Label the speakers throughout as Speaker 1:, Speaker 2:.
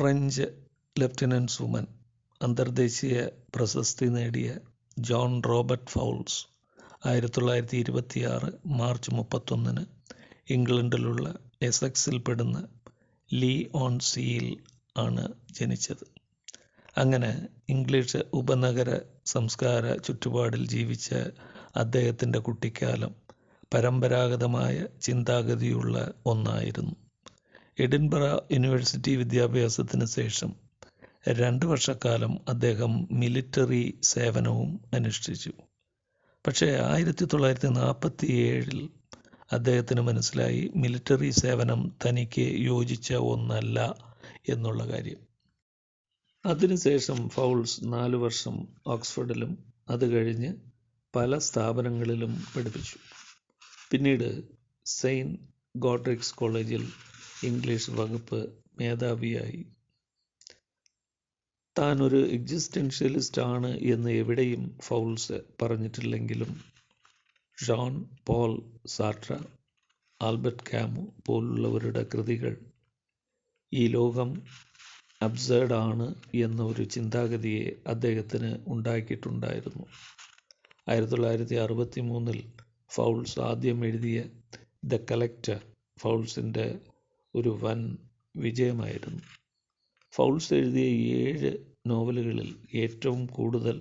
Speaker 1: French lieutenant Suman അന്തർദേശീയ പ്രശസ്തി നേടിയ ജോൺ റോബർട്ട് ഫൗൾസ് ആയിരത്തി തൊള്ളായിരത്തി ഇരുപത്തിയാറ് മാർച്ച് മുപ്പത്തൊന്നിന് ഇംഗ്ലണ്ടിലുള്ള എസെക്സിൽപ്പെടുന്ന ലീ ഓൺ സിയിൽ ആണ് ജനിച്ചത്. അങ്ങനെ ഇംഗ്ലീഷ് ഉപനഗര സംസ്കാര ചുറ്റുപാടിൽ ജീവിച്ച അദ്ദേഹത്തിന്റെ കുട്ടിക്കാലം പരമ്പരാഗതമായ ചിന്താഗതിയുള്ള ഒന്നായിരുന്നു. എഡിൻബറ യൂണിവേഴ്സിറ്റി വിദ്യാഭ്യാസത്തിന് ശേഷം രണ്ട് വർഷക്കാലം അദ്ദേഹം മിലിറ്ററി സേവനവും അനുഷ്ഠിച്ചു. പക്ഷേ ആയിരത്തി തൊള്ളായിരത്തി നാൽപ്പത്തി ഏഴിൽ അദ്ദേഹത്തിന് മനസ്സിലായി മിലിറ്ററി സേവനം തനിക്ക് യോജിച്ച ഒന്നല്ല എന്നുള്ള കാര്യം. അതിനുശേഷം ഫൗൾസ് നാല് വർഷം ഓക്സ്ഫോർഡിലും അത് കഴിഞ്ഞ് പല സ്ഥാപനങ്ങളിലും പഠിപ്പിച്ചു. പിന്നീട് സെയിന്റ് ഗോഡ്രിക്സ് കോളേജിൽ ഇംഗ്ലീഷ് വകുപ്പ് മേധാവിയായി. താൻ ഒരു എക്സിസ്റ്റൻഷ്യലിസ്റ്റ് ആണ് എന്ന് എവിടെയും Fowles പറഞ്ഞിട്ടില്ലെങ്കിലും Jean Paul Sartre Albert Camus പോലുള്ളവരുടെ കൃതികൾ ഈ ലോകം അബ്സേർഡ് ആണ് എന്ന ഒരു ചിന്താഗതിയെ അദ്ദേഹത്തിന് ഉണ്ടാക്കിയിട്ടുണ്ടായിരുന്നു. ആയിരത്തി തൊള്ളായിരത്തി അറുപത്തി മൂന്നിൽ ഫൗൾസ് ആദ്യം എഴുതിയ ദ കലക്ടർ ഫൗൾസിന്റെ ഒരു വൻ വിജയമായിരുന്നു. ഫൗൾസ് എഴുതിയ ഏഴ് നോവലുകളിൽ ഏറ്റവും കൂടുതൽ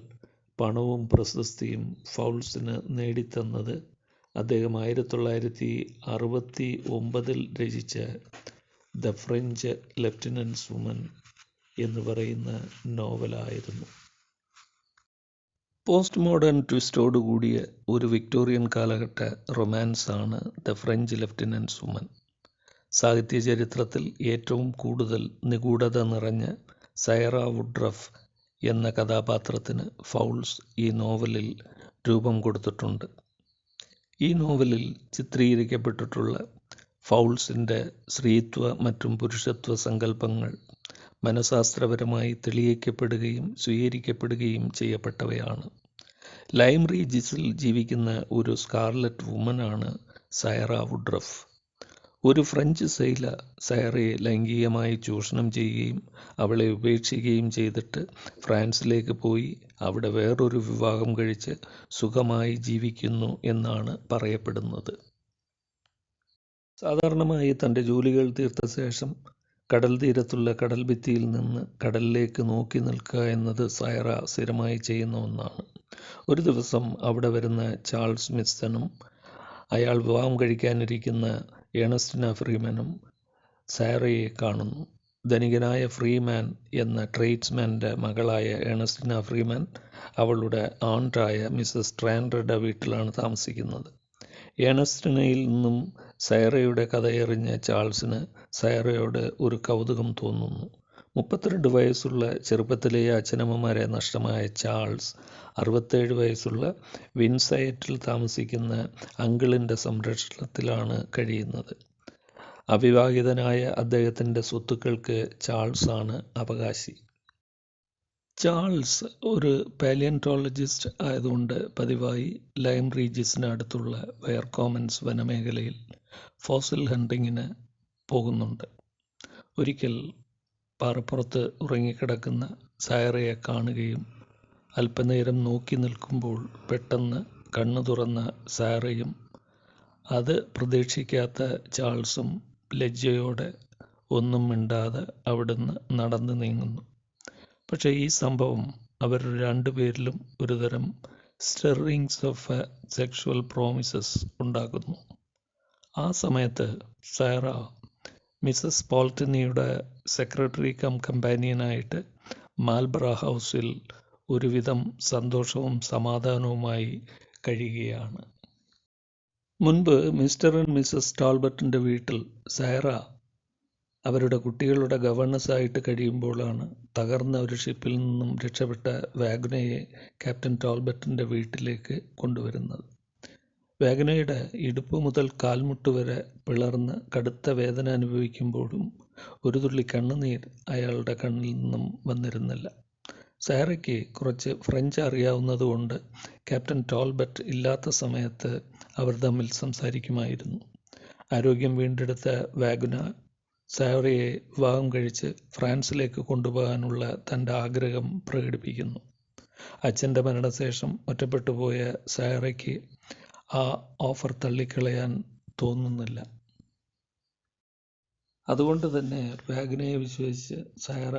Speaker 1: പണവും പ്രശസ്തിയും ഫൗൾസിന് നേടിത്തന്നത് അദ്ദേഹം ആയിരത്തി തൊള്ളായിരത്തി അറുപത്തി ഒമ്പതിൽ രചിച്ച ദ ഫ്രഞ്ച് ലെഫ്റ്റനൻസ് വുമൻ എന്ന് പറയുന്ന നോവലായിരുന്നു. പോസ്റ്റ് മോഡേൺ ട്വിസ്റ്റോടുകൂടിയ ഒരു വിക്ടോറിയൻ കാലഘട്ട റൊമാൻസാണ് ദ ഫ്രഞ്ച് ലെഫ്റ്റനൻസ് വുമൻ. സാഹിത്യ ചരിത്രത്തിൽ ഏറ്റവും കൂടുതൽ നിഗൂഢത നിറഞ്ഞ സൈറ വുഡ്രഫ് എന്ന കഥാപാത്രത്തിന് ഫൗൾസ് ഈ നോവലിൽ രൂപം കൊടുത്തിട്ടുണ്ട്. ഈ നോവലിൽ ചിത്രീകരിക്കപ്പെട്ടിട്ടുള്ള ഫൗൾസിന്റെ സ്ത്രീത്വ മറ്റും പുരുഷത്വ സങ്കല്പങ്ങൾ മനഃശാസ്ത്രപരമായി തെളിയിക്കപ്പെടുകയും സ്വീകരിക്കപ്പെടുകയും ചെയ്യപ്പെട്ടവയാണ്. ലൈം റീജിസിൽ ജീവിക്കുന്ന ഒരു സ്കാർലറ്റ് വുമനാണ് സൈറ വുഡ്രഫ്. ഒരു ഫ്രഞ്ച് സൈല സയറയെ ലൈംഗികമായി ചൂഷണം ചെയ്യുകയും അവളെ ഉപേക്ഷിക്കുകയും ചെയ്തിട്ട് ഫ്രാൻസിലേക്ക് പോയി. അവിടെ വേറൊരു വിവാഹം കഴിച്ച് സുഖമായി ജീവിക്കുന്നു എന്നാണ് പറയപ്പെടുന്നത്. സാധാരണമായി തന്റെ ജോലികൾ തീർത്ത ശേഷം കടൽ തീരത്തുള്ള കടൽ ഭിത്തിയിൽ നിന്ന് കടലിലേക്ക് നോക്കി നിൽക്കുക എന്നത് സയറ സ്ഥിരമായി ചെയ്യുന്ന ഒന്നാണ്. ഒരു ദിവസം അവിടെ വരുന്ന ചാൾസ് മിസ്റ്റനും അയാൾ വിവാഹം കഴിക്കാനിരിക്കുന്ന ഏണസ്റ്റിന ഫ്രീമാനും സാറയെ കാണുന്നു. ധനികനായ ഫ്രീമാൻ എന്ന ട്രേഡ്സ്മാന്റെ മകളായ ഏണസ്റ്റിന ഫ്രീമാൻ അവളുടെ ആണ്ടായ മിസ്സസ് ട്രാൻഡറുടെ വീട്ടിലാണ് താമസിക്കുന്നത്. ഏണസ്റ്റിനയിൽ നിന്നും സൈറയുടെ കഥയറിഞ്ഞ ചാൾസിന് സൈറയോട് ഒരു കൗതുകം തോന്നുന്നു. മുപ്പത്തിരണ്ട് വയസ്സുള്ള ചെറുപ്പത്തിലെ അച്ഛനമ്മമാരെ നഷ്ടമായ ചാൾസ് അറുപത്തേഴ് വയസ്സുള്ള വിൻസൈറ്റിൽ താമസിക്കുന്ന അങ്കിളിന്റെ സംരക്ഷണത്തിലാണ് കഴിയുന്നത്. അവിവാഹിതനായ അദ്ദേഹത്തിന്റെ സ്വത്തുക്കൾക്ക് ചാൾസ് ആണ് അവകാശി. ചാൾസ് ഒരു പാലിയന്റോളജിസ്റ്റ് ആയതുകൊണ്ട് പതിവായി ലൈം റീജിയസിന് അടുത്തുള്ള വയർ കോമൻസ് വനമേഖലയിൽ ഫോസിൽ ഹണ്ടിങ്ങിന് പോകുന്നുണ്ട്. ഒരിക്കൽ പാറപ്പുറത്ത് ഉറങ്ങിക്കിടക്കുന്ന സയറയെ കാണുകയും അല്പനേരം നോക്കി നിൽക്കുമ്പോൾ പെട്ടെന്ന് കണ്ണു തുറന്ന സാറയും അത് പ്രതീക്ഷിക്കാത്ത ചാൾസും ലജ്ജയോടെ ഒന്നും മിണ്ടാതെ അവിടുന്ന് നടന്നു നീങ്ങുന്നു. പക്ഷേ ഈ സംഭവം അവർ രണ്ടുപേരിലും ഒരുതരം സ്റ്റെറിങ്സ് ഓഫ് സെക്ഷുവൽ പ്രോമിസസ് ഉണ്ടാക്കുന്നു. ആ സമയത്ത് സാറ മിസസ് പോൾട്ടനിയുടെ സെക്രട്ടറി കം കമ്പാനിയനായിട്ട് മാൽബ്ര ഹൗസിൽ ഒരുവിധം സന്തോഷവും സമാധാനവുമായി കഴിയുകയാണ്. മുൻപ് മിസ്റ്റർ ആൻഡ് മിസ്സസ് ടാൾബർട്ടിന്റെ വീട്ടിൽ സൈറ അവരുടെ കുട്ടികളുടെ ഗവർണസായിട്ട് കഴിയുമ്പോഴാണ് തകർന്ന ഒരു ഷിപ്പിൽ നിന്നും രക്ഷപ്പെട്ട വാഗ്നയെ ക്യാപ്റ്റൻ ടോൾബർട്ടിന്റെ വീട്ടിലേക്ക് കൊണ്ടുവരുന്നത്. വാഗ്നയുടെ ഇടുപ്പ് മുതൽ കാൽമുട്ട് വരെ പിളർന്ന് കടുത്ത വേദന അനുഭവിക്കുമ്പോഴും ഒരു തുള്ളി കണ്ണുനീർ അയാളുടെ കണ്ണിൽ നിന്നും വന്നിരുന്നില്ല. സാറയ്ക്ക് കുറച്ച് ഫ്രഞ്ച് അറിയാവുന്നതുകൊണ്ട് ക്യാപ്റ്റൻ ടോൾബർട്ട് ഇല്ലാത്ത സമയത്ത് അവർ തമ്മിൽ സംസാരിക്കുമായിരുന്നു. ആരോഗ്യം വീണ്ടെടുത്ത വാഗുന സാറയെ വിവാഹം കഴിച്ച് ഫ്രാൻസിലേക്ക് കൊണ്ടുപോകാനുള്ള തന്റെ ആഗ്രഹം പ്രകടിപ്പിക്കുന്നു. അച്ഛന്റെ മരണശേഷം ഒറ്റപ്പെട്ടു പോയ സാറയ്ക്ക് ആ ഓഫർ തള്ളിക്കളയാൻ തോന്നുന്നില്ല. അതുകൊണ്ട് തന്നെ വാഗ്നയെ വിശ്വസിച്ച് സാറ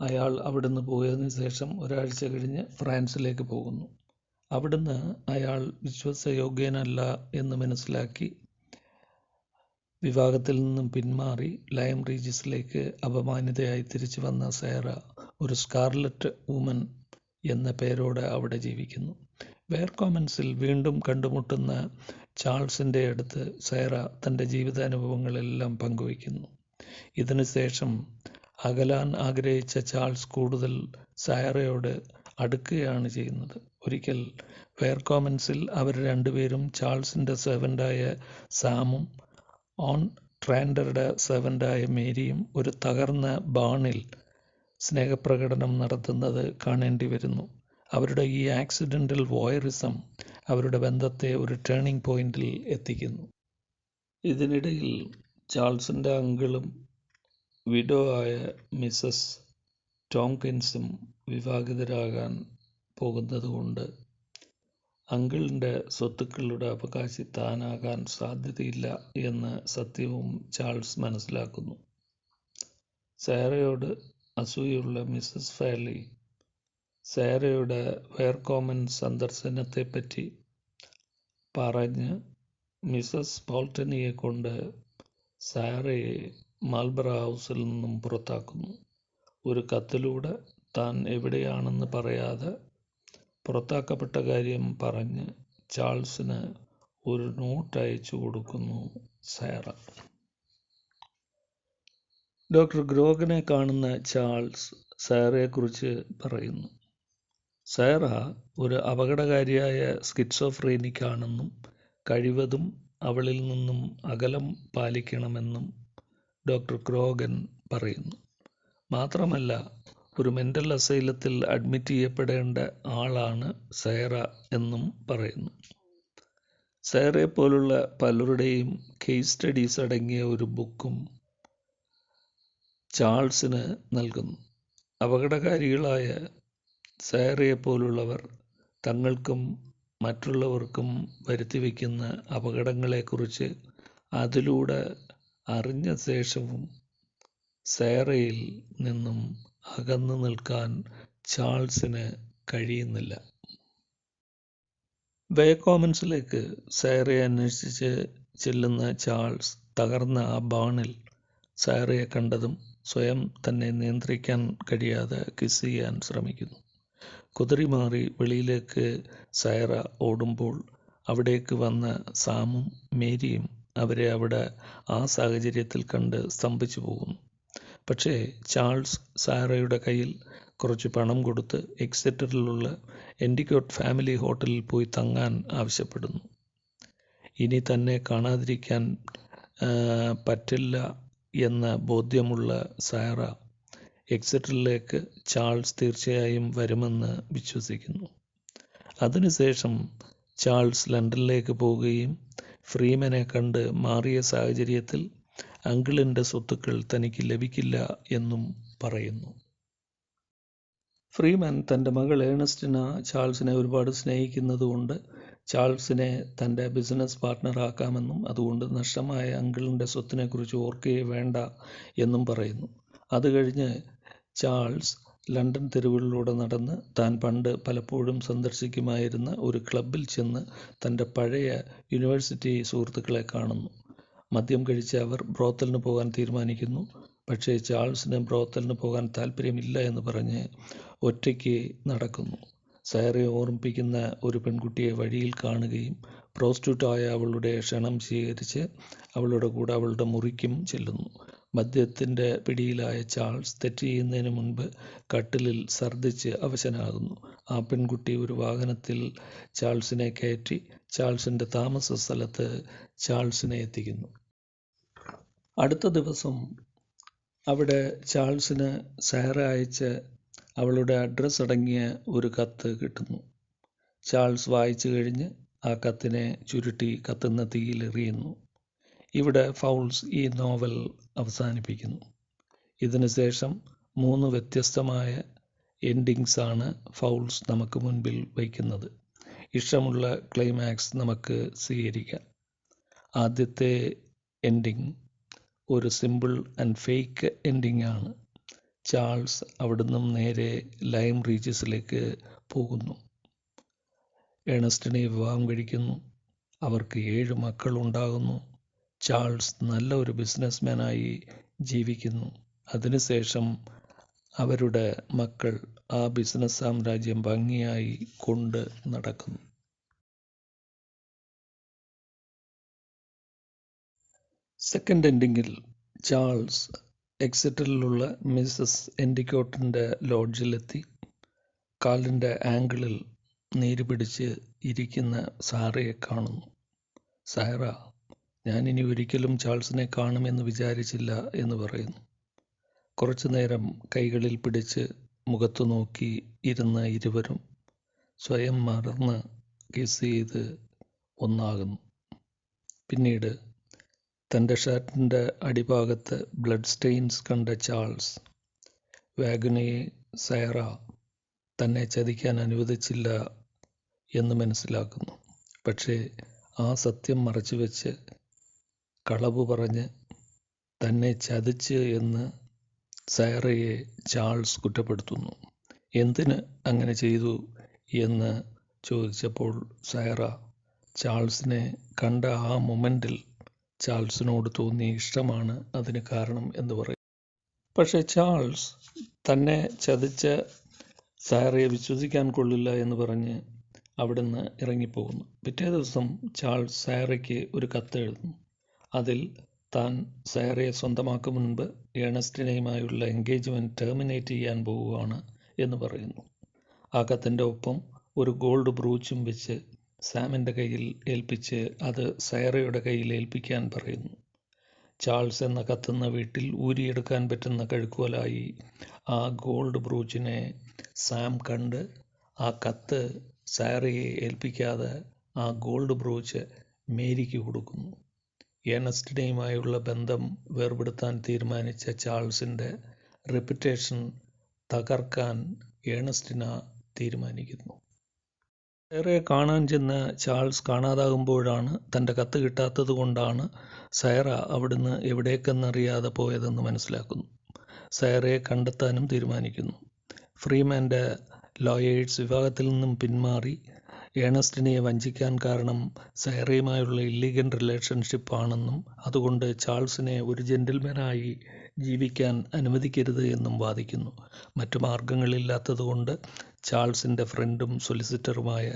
Speaker 1: അയാൾ അവിടുന്ന് പോയതിനു ശേഷം ഒരാഴ്ച കഴിഞ്ഞ് ഫ്രാൻസിലേക്ക് പോകുന്നു. അവിടുന്ന് അയാൾ വിശ്വാസയോഗ്യനല്ല എന്ന് മനസ്സിലാക്കി വിവാഹത്തിൽ നിന്നും പിന്മാറി ലയം റീജിസിലേക്ക് അപമാനിതയായി തിരിച്ചു വന്ന സേറ ഒരു സ്കാർലറ്റ് വുമൻ എന്ന പേരോടെ അവിടെ ജീവിക്കുന്നു. വെയർ കോമൻസിൽ വീണ്ടും കണ്ടുമുട്ടുന്ന ചാൾസിന്റെ അടുത്ത് സേറ തന്റെ ജീവിതാനുഭവങ്ങളെല്ലാം പങ്കുവയ്ക്കുന്നു. ഇതിനുശേഷം അകലാൻ ആഗ്രഹിച്ച ചാൾസ് കൂടുതൽ സയറയോട് അടുക്കുകയാണ് ചെയ്യുന്നത്. ഒരിക്കൽ ഫെയർ കോമൻസിൽ അവർ രണ്ടുപേരും ചാൾസിന്റെ സെവന്റായ സാമും ഓൺ ട്രാൻഡറുടെ സെവന്റായ മേരിയും ഒരു തകർന്ന ബാണിൽ സ്നേഹപ്രകടനം നടത്തുന്നത് കാണേണ്ടി വരുന്നു അവരുടെ ഈ ആക്സിഡന്റൽ വോയറിസം അവരുടെ ബന്ധത്തെ ഒരു ടേണിംഗ് പോയിന്റിൽ എത്തിക്കുന്നു. ഇതിനിടയിൽ ചാൾസിന്റെ അങ്കിളും വിഡോ ആയ മിസസ് ടോംകിൻസും വിവാഹിതരാകാൻ പോകുന്നതുകൊണ്ട് അങ്കിളിന്റെ സ്വത്തുക്കളുടെ അവകാശി താനാകാൻ സാധ്യതയില്ല എന്ന് സത്യവും ചാൾസ് മനസ്സിലാക്കുന്നു. സാറയോട് അസൂയുള്ള മിസസ് ഫാലി സാറയുടെ വെയർ കോമൻ സന്ദർശനത്തെപ്പറ്റി പറഞ്ഞ് മിസസ് പോൾട്ടനിയെ കൊണ്ട് സാറയെ മാൽബറ ഹൗസിൽ നിന്നും പുറത്താക്കുന്നു. ഒരു കത്തിലൂടെ താൻ എവിടെയാണെന്ന് പറയാതെ പുറത്താക്കപ്പെട്ട കാര്യം പറഞ്ഞ് ചാൾസിന് ഒരു നോട്ട് അയച്ചു കൊടുക്കുന്നു സാറ. ഡോക്ടർ ഗ്രോഗനെ കാണുന്ന ചാൾസ് സാറയെക്കുറിച്ച് പറയുന്നു. സാറ ഒരു അപകടകാരിയായ സ്കിറ്റ്സോഫ്രീനിക്കാണെന്നും കഴിവതും അവളിൽ നിന്നും അകലം പാലിക്കണമെന്നും ഡോക്ടർ ക്രോഗൻ പറയുന്നു. മാത്രമല്ല ഒരു മെന്റൽ അസൈലത്തിൽ അഡ്മിറ്റ് ചെയ്യപ്പെടേണ്ട ആളാണ് സൈറ എന്നും പറയുന്നു. സൈറയെ പോലുള്ള പലരുടെയും കേസ് സ്റ്റഡീസ് അടങ്ങിയ ഒരു ബുക്കും ചാൾസിന് നൽകുന്നു. അപകടകാരികളായ സൈറയെ പോലുള്ളവർ തങ്ങൾക്കും മറ്റുള്ളവർക്കും വരുത്തിവെക്കുന്ന അപകടങ്ങളെക്കുറിച്ച് അതിലൂടെ അറിഞ്ഞ ശേഷവും സേറയിൽ നിന്നും അകന്നു നിൽക്കാൻ ചാൾസിന് കഴിയുന്നില്ല. വേ കോമൻസിലേക്ക് സയറയെ അന്വേഷിച്ച് ചെല്ലുന്ന ചാൾസ് തകർന്ന ആ ബാണിൽ സയറയെ കണ്ടതും സ്വയം തന്നെ നിയന്ത്രിക്കാൻ കഴിയാതെ കിസ് ചെയ്യാൻ ശ്രമിക്കുന്നു. കുതിറി മാറി വെളിയിലേക്ക് സയറ ഓടുമ്പോൾ അവിടേക്ക് വന്ന സാമും മേരിയും അവരെ അവിടെ ആ സാഹചര്യത്തിൽ കണ്ട് സ്തംഭിച്ചു പോകുന്നു. പക്ഷേ ചാൾസ് സാറയുടെ കയ്യിൽ കുറച്ച് പണം കൊടുത്ത് എക്സെറ്ററിലുള്ള എൻഡിക്കോട്ട് ഫാമിലി ഹോട്ടലിൽ പോയി തങ്ങാൻ ആവശ്യപ്പെടുന്നു. ഇനി തന്നെ കാണാതിരിക്കാൻ പറ്റില്ല എന്ന ബോധ്യമുള്ള സാറ എക്സെറ്ററിലേക്ക് ചാൾസ് തീർച്ചയായും വരുമെന്ന് വിശ്വസിക്കുന്നു. അതിനുശേഷം ചാൾസ് ലണ്ടനിലേക്ക് പോവുകയും ഫ്രീമനെ കണ്ട് മാറിയ സാഹചര്യത്തിൽ അങ്കിളിന്റെ സ്വത്തുക്കൾ തനിക്ക് ലഭിക്കില്ല എന്നും പറയുന്നു. ഫ്രീമാൻ തന്റെ മകൾ ഏണസ്റ്റിന ചാൾസിനെ ഒരുപാട് സ്നേഹിക്കുന്നതുകൊണ്ട് ചാൾസിനെ തന്റെ ബിസിനസ് പാർട്ട്ണറാക്കാമെന്നും അതുകൊണ്ട് നഷ്ടമായ അങ്കിളിന്റെ സ്വത്തിനെക്കുറിച്ച് ഓർക്കുകയേ വേണ്ട എന്നും പറയുന്നു. അത് കഴിഞ്ഞ് ചാൾസ് ലണ്ടൻ തെരുവുകളിലൂടെ നടന്ന് താൻ പണ്ട് പലപ്പോഴും സന്ദർശിക്കുമായിരുന്ന ഒരു ക്ലബ്ബിൽ ചെന്ന് തന്റെ പഴയ യൂണിവേഴ്സിറ്റി സുഹൃത്തുക്കളെ കാണുന്നു. മദ്യം കഴിച്ച് അവർ ബ്രോത്തലിന് പോകാൻ തീരുമാനിക്കുന്നു. പക്ഷേ ചാൾസിന് ബ്രോത്തലിന് പോകാൻ താല്പര്യമില്ല എന്ന് പറഞ്ഞ് ഒറ്റയ്ക്ക് നടക്കുന്നു. സയറെ ഓർമ്മിപ്പിക്കുന്ന ഒരു പെൺകുട്ടിയെ വഴിയിൽ കാണുകയും പ്രോസ്റ്റിറ്റ്യൂട്ടായ അവളുടെ ക്ഷണം സ്വീകരിച്ച് അവളുടെ കൂടെ അവളുടെ മുറിക്കും ചെല്ലുന്നു. മദ്യത്തിന്റെ പിടിയിലായ ചാൾസ് തെറ്റ് ചെയ്യുന്നതിന് മുൻപ് കട്ടിലിൽ ഛർദ്ദിച്ച് അവശനാകുന്നു. ആ പെൺകുട്ടി ഒരു വാഹനത്തിൽ ചാൾസിനെ കയറ്റി ചാൾസിന്റെ താമസ സ്ഥലത്ത് ചാൾസിനെ എത്തിക്കുന്നു. അടുത്ത ദിവസം അവിടെ ചാൾസിന് സാറ അയച്ച് അവളുടെ അഡ്രസ്സ് അടങ്ങിയ ഒരു കത്ത് കിട്ടുന്നു. ചാൾസ് വായിച്ചു കഴിഞ്ഞ് ആ കത്തിനെ ചുരുട്ടി കത്തുന്ന തീയിൽ എറിയുന്നു. ഇവിടെ ഫൗൾസ് ഈ നോവൽ അവസാനിപ്പിക്കുന്നു. ഇതിനു ശേഷം മൂന്ന് വ്യത്യസ്തമായ എൻഡിങ്സ് ആണ് ഫൗൾസ് നമുക്ക് മുൻപിൽ വയ്ക്കുന്നത്. ഇഷ്ടമുള്ള ക്ലൈമാക്സ് നമുക്ക് സ്വീകരിക്കാം. ആദ്യത്തെ എൻഡിങ് ഒരു സിമ്പിൾ ആൻഡ് ഫേക്ക് എൻഡിങ് ആണ്. ചാൾസ് അവിടുന്ന് നേരെ ലൈം റീച്ചസിലേക്ക് പോകുന്നു. ഏണസ്റ്റിനെ വിവാഹം കഴിക്കുന്നു. അവർക്ക് ഏഴ് മക്കൾ ഉണ്ടാകുന്നു ചാൾസ് നല്ല ഒരു ബിസിനസ്മാനായി ജീവിക്കുന്നു. അതിനുശേഷം അവരുടെ മക്കൾ ആ ബിസിനസ് സാമ്രാജ്യം ഭംഗിയായി കൊണ്ട് നടക്കുന്നു. സെക്കൻഡ് എൻഡിങ്ങിൽ ചാൾസ് എക്സിറ്ററിലുള്ള മിസ്സസ് എൻഡിക്കോട്ടിന്റെ ലോഡ്ജിലെത്തി. കാലിന്റെ ആംഗിളിൽ നീര് പിടിച്ച് ഇരിക്കുന്ന സാറയെ കാണുന്നു. സാറ ഞാൻ ഇനി ഒരിക്കലും ചാൾസിനെ കാണുമെന്ന് വിചാരിച്ചില്ല എന്ന് പറയുന്നു. കുറച്ചു നേരം കൈകളിൽ പിടിച്ച് മുഖത്തു നോക്കി ഇരുന്ന ഇരുവരും സ്വയം മറന്ന് കിസ് ചെയ്ത് ഒന്നാകുന്നു. പിന്നീട് തന്റെ ഷർട്ടിന്റെ അടിഭാഗത്ത് ബ്ലഡ് സ്റ്റെയിൻസ് കണ്ട ചാൾസ് വാഗനയെ സൈറ തന്നെ ചതിക്കാൻ അനുവദിച്ചില്ല എന്ന് മനസ്സിലാക്കുന്നു. പക്ഷേ ആ സത്യം മറച്ചുവെച്ച് കളവ് പറഞ്ഞ് തന്നെ ചതിച്ച് എന്ന് സയറയെ ചാൾസ് കുറ്റപ്പെടുത്തുന്നു. എന്തിന് അങ്ങനെ ചെയ്തു എന്ന് ചോദിച്ചപ്പോൾ സയറ ചാൾസിനെ കണ്ട ആ മൊമെന്റിൽ ചാൾസിനോട് തോന്നിയ ഇഷ്ടമാണ് അതിന് കാരണം എന്ന് പറയും. പക്ഷേ ചാൾസ് തന്നെ ചതിച്ച സയറയെ വിശ്വസിക്കാൻ കൊള്ളില്ല എന്ന് പറഞ്ഞ് അവിടുന്ന് ഇറങ്ങിപ്പോകുന്നു. പിറ്റേ ദിവസം ചാൾസ് സയറയ്ക്ക് ഒരു കത്ത് എഴുതുന്നു അതിൽ താൻ സാറയെ സ്വന്തമാക്കും മുൻപ് ഏണസ്റ്റിനെയുമായുള്ള എൻഗേജ്മെന്റ് ടെർമിനേറ്റ് ചെയ്യാൻ പോവുകയാണ് എന്ന് പറയുന്നു. ആ ഒപ്പം ഒരു ഗോൾഡ് ബ്രൂച്ചും വെച്ച് സാമിന്റെ കയ്യിൽ ഏൽപ്പിച്ച് അത് സയറയുടെ കയ്യിൽ ഏൽപ്പിക്കാൻ പറയുന്നു. ചാൾസ് എന്ന കത്തുന്ന വീട്ടിൽ ഊരിയെടുക്കാൻ പറ്റുന്ന കഴുക്കോലായി ആ ഗോൾഡ് ബ്രൂച്ചിനെ സാം കണ്ട് ആ കത്ത് സാറയെ ഏൽപ്പിക്കാതെ ആ ഗോൾഡ് ബ്രൂച്ച് മേരിക്ക് കൊടുക്കുന്നു. ഏണസ്റ്റിനെയുമായുള്ള ബന്ധം വേർപെടുത്താൻ തീരുമാനിച്ച ചാൾസിന്റെ റെപ്യൂട്ടേഷൻ തകർക്കാൻ ഏണസ്റ്റിന തീരുമാനിക്കുന്നു. ഏറെ കാണാൻ ചെന്ന് ചാൾസ് കാണാതാകുമ്പോഴാണ് തന്റെ കത്ത് കിട്ടാത്തത് കൊണ്ടാണ് സയറ അവിടുന്ന് എവിടേക്കെന്നറിയാതെ പോയതെന്ന് മനസ്സിലാക്കുന്നു. സയറയെ കണ്ടെത്താനും തീരുമാനിക്കുന്നു. ഫ്രീമാന്റെ ലോയേഴ്സ് വിഭാഗത്തിൽ നിന്നും പിന്മാറി ഏണസ്റ്റിനെ വഞ്ചിക്കാൻ കാരണം സൈറയുമായുള്ള ഇല്ലീഗൽ റിലേഷൻഷിപ്പ് ആണെന്നും അതുകൊണ്ട് ചാൾസിനെ ഒരു ജെന്റിൽമാനായി ജീവിക്കാൻ അനുവദിക്കരുത് എന്നും വാദിക്കുന്നു. മറ്റു മാർഗങ്ങളില്ലാത്തതുകൊണ്ട് ചാൾസിന്റെ ഫ്രണ്ടും സൊലിസിറ്ററുമായ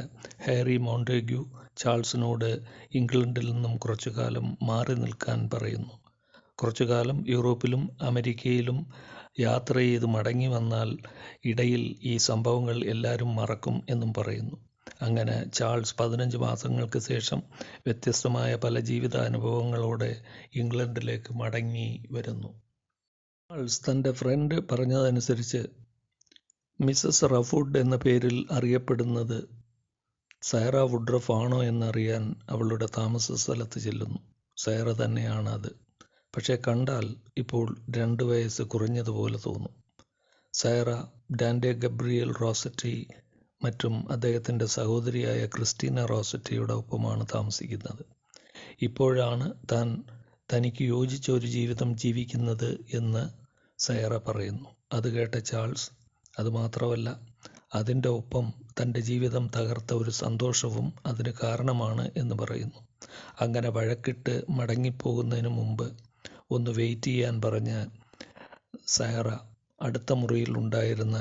Speaker 1: ഹാരി മോണ്ടേഗ്യു ചാൾസിനോട് ഇംഗ്ലണ്ടിൽ നിന്നും കുറച്ചു കാലം മാറി നിൽക്കാൻ പറയുന്നു. കുറച്ചു കാലം യൂറോപ്പിലും അമേരിക്കയിലും യാത്ര ചെയ്ത് മടങ്ങി വന്നാൽ ഇടയിൽ ഈ സംഭവങ്ങൾ എല്ലാവരും മറക്കും എന്നും പറയുന്നു. അങ്ങനെ ചാൾസ് പതിനഞ്ച് മാസങ്ങൾക്ക് ശേഷം വ്യത്യസ്തമായ പല ജീവിതാനുഭവങ്ങളോടെ ഇംഗ്ലണ്ടിലേക്ക് മടങ്ങി വരുന്നു. ചാൾസ് തന്റെ ഫ്രണ്ട് പറഞ്ഞതനുസരിച്ച് മിസ്സസ് റഫുഡ് എന്ന പേരിൽ അറിയപ്പെടുന്നത് സൈറ വുഡ്രഫ് ആണോ എന്നറിയാൻ അവളുടെ താമസ സ്ഥലത്ത് ചെല്ലുന്നു. സൈറ തന്നെയാണ് അത്. പക്ഷേ കണ്ടാൽ ഇപ്പോൾ രണ്ട് വയസ്സ് കുറഞ്ഞതുപോലെ തോന്നും. സൈറ ഡാൻഡെ ഗബ്രിയൽ റോസറ്റി മറ്റും അദ്ദേഹത്തിന്റെ സഹോദരിയായ ക്രിസ്റ്റീന റോസറ്റയുടെ ഒപ്പമാണ് താമസിക്കുന്നത്. ഇപ്പോഴാണ് താൻ തനിക്ക് യോജിച്ച ഒരു ജീവിതം ജീവിക്കുന്നത് എന്ന് സയറ പറയുന്നു. അത് കേട്ട ചാൾസ് അതുമാത്രമല്ല അതിന്റെ ഒപ്പം തന്റെ ജീവിതം തകർത്ത ഒരു സന്തോഷവും അതിന് കാരണമാണ് എന്ന് പറയുന്നു. അങ്ങനെ വഴക്കിട്ട് മടങ്ങിപ്പോകുന്നതിന് മുമ്പ് ഒന്ന് വെയിറ്റ് ചെയ്യാൻ പറഞ്ഞ് സയറ അടുത്ത മുറിയിൽ ഉണ്ടായിരുന്ന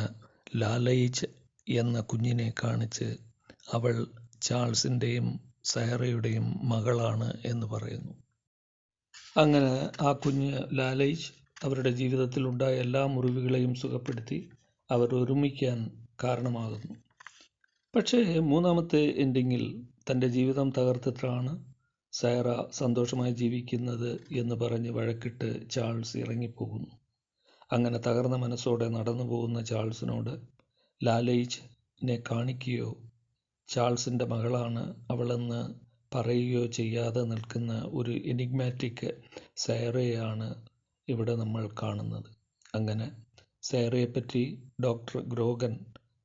Speaker 1: ലാലയിച്ച് എന്ന കുഞ്ഞിനെ കാണിച്ച് അവൾ ചാൾസിന്റെയും സഹറയുടെയും മകളാണ് എന്ന് പറയുന്നു. അങ്ങനെ ആ കുഞ്ഞ് ലാലേജ് അവരുടെ ജീവിതത്തിലുണ്ടായ എല്ലാ മുറിവുകളെയും സുഖപ്പെടുത്തി അവർ ഒരുമിക്കാൻ കാരണമാകുന്നു. പക്ഷേ മൂന്നാമത്തെ എൻഡിങ്ങിൽ തന്റെ ജീവിതം തകർത്തിട്ടാണ് സൈറ സന്തോഷമായി ജീവിക്കുന്നത് എന്ന് പറഞ്ഞ് വഴക്കിട്ട് ചാൾസ് ഇറങ്ങിപ്പോകുന്നു. അങ്ങനെ തകർന്ന മനസ്സോടെ നടന്നു പോകുന്ന ചാൾസിനോട് ലാലയിച്ചിനെ കാണിക്കുകയോ ചാൾസിന്റെ മകളാണ് അവളെന്ന് പറയുകയോ ചെയ്യാതെ നിൽക്കുന്ന ഒരു എനിഗ്മാറ്റിക് സേറയാണ് ഇവിടെ നമ്മൾ കാണുന്നത്. അങ്ങനെ സൈറയെപ്പറ്റി ഡോക്ടർ ഗ്രോഗൻ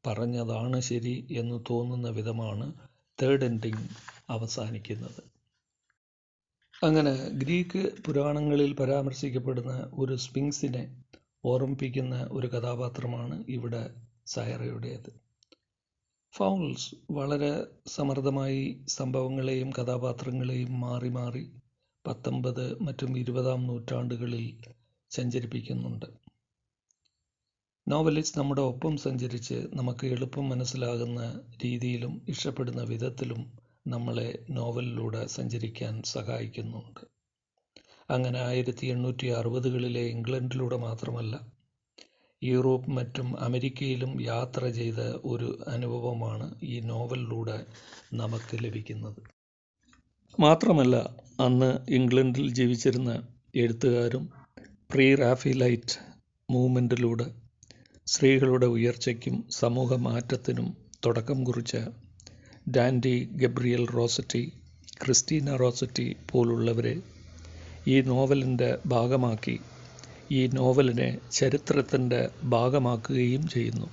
Speaker 1: പറഞ്ഞതാണ് ശരി എന്ന് തോന്നുന്ന വിധമാണ് തേർഡ് എൻഡിങ് അവസാനിക്കുന്നത്. അങ്ങനെ ഗ്രീക്ക് പുരാണങ്ങളിൽ പരാമർശിക്കപ്പെടുന്ന ഒരു സ്പിങ്സിനെ ഓർമ്മിപ്പിക്കുന്ന ഒരു കഥാപാത്രമാണ് ഇവിടെ സൈറയുടേത് ഫൗൾസ് വളരെ സമർത്ഥമായി സംഭവങ്ങളെയും കഥാപാത്രങ്ങളെയും മാറി മാറി പത്തൊമ്പത് മറ്റും ഇരുപതാം നൂറ്റാണ്ടുകളിൽ സഞ്ചരിപ്പിക്കുന്നുണ്ട്. നോവലിസ്റ്റ് നമ്മുടെ ഒപ്പം സഞ്ചരിച്ച് നമുക്ക് എളുപ്പം മനസ്സിലാകുന്ന രീതിയിലും ഇഷ്ടപ്പെടുന്ന വിധത്തിലും നമ്മളെ നോവലിലൂടെ സഞ്ചരിക്കാൻ സഹായിക്കുന്നുണ്ട്. അങ്ങനെ ആയിരത്തി എണ്ണൂറ്റി അറുപതുകളിലെ ഇംഗ്ലണ്ടിലൂടെ മാത്രമല്ല യൂറോപ്പ് മറ്റും അമേരിക്കയിലും യാത്ര ചെയ്ത ഒരു അനുഭവമാണ് ഈ നോവലിലൂടെ നമുക്ക് ലഭിക്കുന്നത്. മാത്രമല്ല അന്ന് ഇംഗ്ലണ്ടിൽ ജീവിച്ചിരുന്ന എഴുത്തുകാരും പ്രീ റാഫിലൈറ്റ് മൂവ്മെന്റിലൂടെ സ്ത്രീകളുടെ ഉയർച്ചയ്ക്കും സമൂഹ മാറ്റത്തിനും തുടക്കം കുറിച്ച Dante Gabriel Rossetti Christina Rossetti പോലുള്ളവരെ ഈ നോവലിന്റെ ഭാഗമാക്കി ഈ നോവലിനെ ചരിത്രത്തിന്റെ ഭാഗമാക്കുകയും ചെയ്യുന്നു.